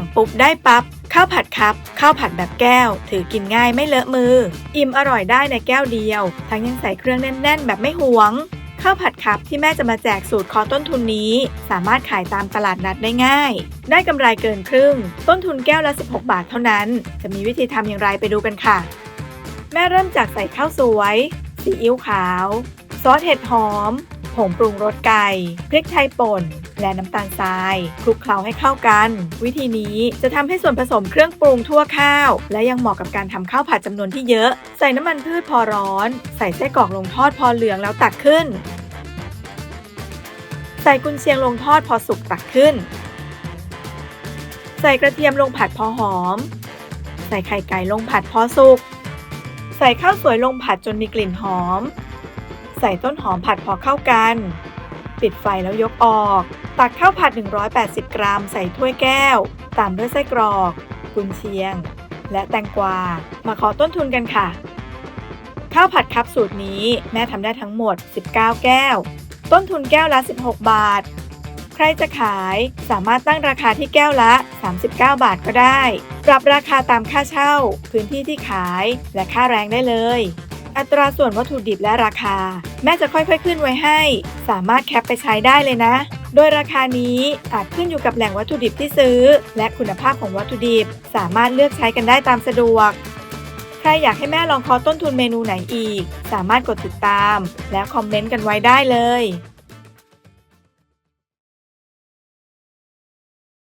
สั่งปุ๊บได้ปั๊บข้าวผัดครับข้าวผัดแบบแก้ว ถือกินง่ายไม่เลอะมือ อิ่มอร่อยได้ในแก้วเดียว ทั้งยังใส่เครื่องแน่น ๆ แบบไม่หวงข้าวผัดครับที่แม่จะมาแจกสูตรคอต้นทุนนี้ สามารถขายตามตลาดนัดได้ง่าย ได้กำไรเกินครึ่ง ต้นทุนแก้วละ 16 บาทเท่านั้น จะมีวิธีทำอย่างไรไปดูกันค่ะ แม่เริ่มจากใส่ข้าวสวย ซีอิ๊วขาว ซอสเห็ดหอม ผงปรุงรสไก่ พริกไทยป่น และน้ำตาลทรายคลุกเคล้าให้เข้ากัน วิธีนี้จะทำให้ส่วนผสมเครื่องปรุงทั่วข้าว และยังเหมาะกับการทำข้าวผัดจำนวนที่เยอะ ใส่น้ำมันพืชพอร้อน ใส่ไส้กรอกลงทอดพอเหลืองแล้วตักขึ้น ใส่กุนเชียงลงทอดพอสุกตักขึ้น ใส่กระเทียมลงผัดพอหอม ใส่ไข่ไก่ลงผัดพอสุกใส่ข้าวสวยลงผัดจนมีกลิ่นหอม ใส่ต้นหอมผัดพอเข้ากัน ปิดไฟแล้วยกออก ตักข้าวผัด 180 กรัม ใส่ถ้วยแก้ว ตามด้วยไส้กรอก กุนเชียง และแตงกวา มาขอต้นทุนกันค่ะ ข้าวผัดครับสูตรนี้แม่ทำได้ทั้งหมด 19 แก้ว ต้นทุนแก้วละ 16 บาท ใครจะขายสามารถตั้งราคาที่แก้วละ 39 บาทก็ได้ ปรับราคาตามค่าเช่า พื้นที่ที่ขาย และค่าแรงได้เลย อัตราส่วนวัตถุดิบและราคา แม่จะค่อยๆขึ้นไว้ให้ สามารถแคปไปใช้ได้เลยนะ โดยราคานี้อาจขึ้นอยู่กับแหล่งวัตถุดิบที่ซื้อ และคุณภาพของวัตถุดิบ สามารถเลือกใช้กันได้ตามสะดวก ใครอยากให้แม่ลองคอต้นทุนเมนูไหนอีก สามารถกดติดตาม แล้วคอมเมนต์กันไว้ได้เลย